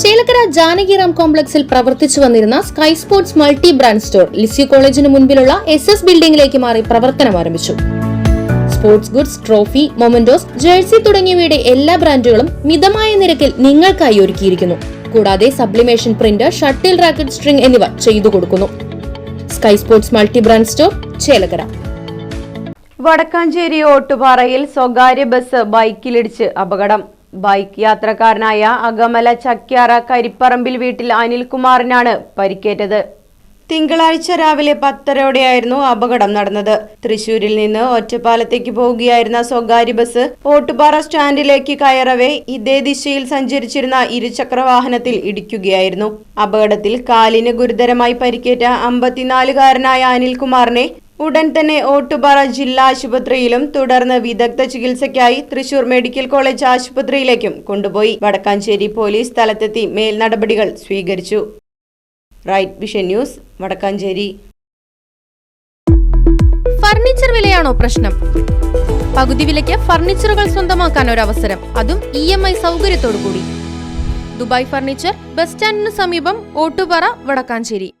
ചേലക്കര ജാനകിറാം കോംപ്ലക്സിൽ പ്രവർത്തിച്ചു വന്നിരുന്ന Sky Sports multi brand store Lisieux കോളേജിന് മുൻപിലുള്ള എസ് എസ് ബിൽഡിംഗിലേക്ക് മാറി പ്രവർത്തനം ആരംഭിച്ചു. Sports goods trophy mementos jersey തുടങ്ങിയവയുടെ എല്ലാ ബ്രാൻഡുകളും മിതമായ നിരക്കിൽ നിങ്ങൾക്കായി ഒരുക്കിയിരിക്കുന്നു. കൂടാതെ sublimation print shuttle racket string എന്നിവ ചെയ്തു കൊടുക്കുന്നു. Sky Sports multi brand store Chelakkara. Vadakkanchery ഓട്ടുപാറയിൽ സ്വകാര്യ ബസ് ബൈക്കിലിടിച്ച് അപകടം. ബൈക്ക് യാത്രക്കാരനായ അകമല ചക്യാറ കരിപ്പറമ്പിൽ വീട്ടിൽ അനിൽകുമാറിനാണ് പരിക്കേറ്റത്. തിങ്കളാഴ്ച രാവിലെ പത്തരയോടെയായിരുന്നു അപകടം നടന്നത്. തൃശൂരിൽ നിന്ന് ഒറ്റപ്പാലത്തേക്ക് പോവുകയായിരുന്ന സ്വകാര്യ ബസ് ഓട്ടുപാറ സ്റ്റാൻഡിലേക്ക് കയറവേ ഇതേ ദിശയിൽ സഞ്ചരിച്ചിരുന്ന ഇരുചക്ര വാഹനത്തിൽ ഇടിക്കുകയായിരുന്നു. അപകടത്തിൽ കാലിന് ഗുരുതരമായി പരിക്കേറ്റ അമ്പത്തിനാലുകാരനായ അനിൽകുമാറിനെ ഉടൻ തന്നെ ഓട്ടുപാറ ജില്ലാ ആശുപത്രിയിലും തുടർന്ന് വിദഗ്ധ ചികിത്സയ്ക്കായി തൃശൂർ മെഡിക്കൽ കോളേജ് ആശുപത്രിയിലേക്കും കൊണ്ടുപോയി. വടക്കാഞ്ചേരി പോലീസ് സ്ഥലത്തെത്തി മേൽ നടപടികൾ സ്വീകരിച്ചു. Right vision news Vadakkanchery. Furniture വിലയാണോ പ്രശ്നം? പകുതി വിലയ്ക്ക് ഫർണിച്ചറുകൾ സ്വന്തമാക്കാൻ ഒരു അവസരം അതും ഇ എം ഐ സൗകര്യത്തോടു കൂടി ദുബായ് ഫർണിച്ചർ ബസ് സ്റ്റാൻഡിന് സമീപം ഓട്ടുപാറ വടക്കാഞ്ചേരി.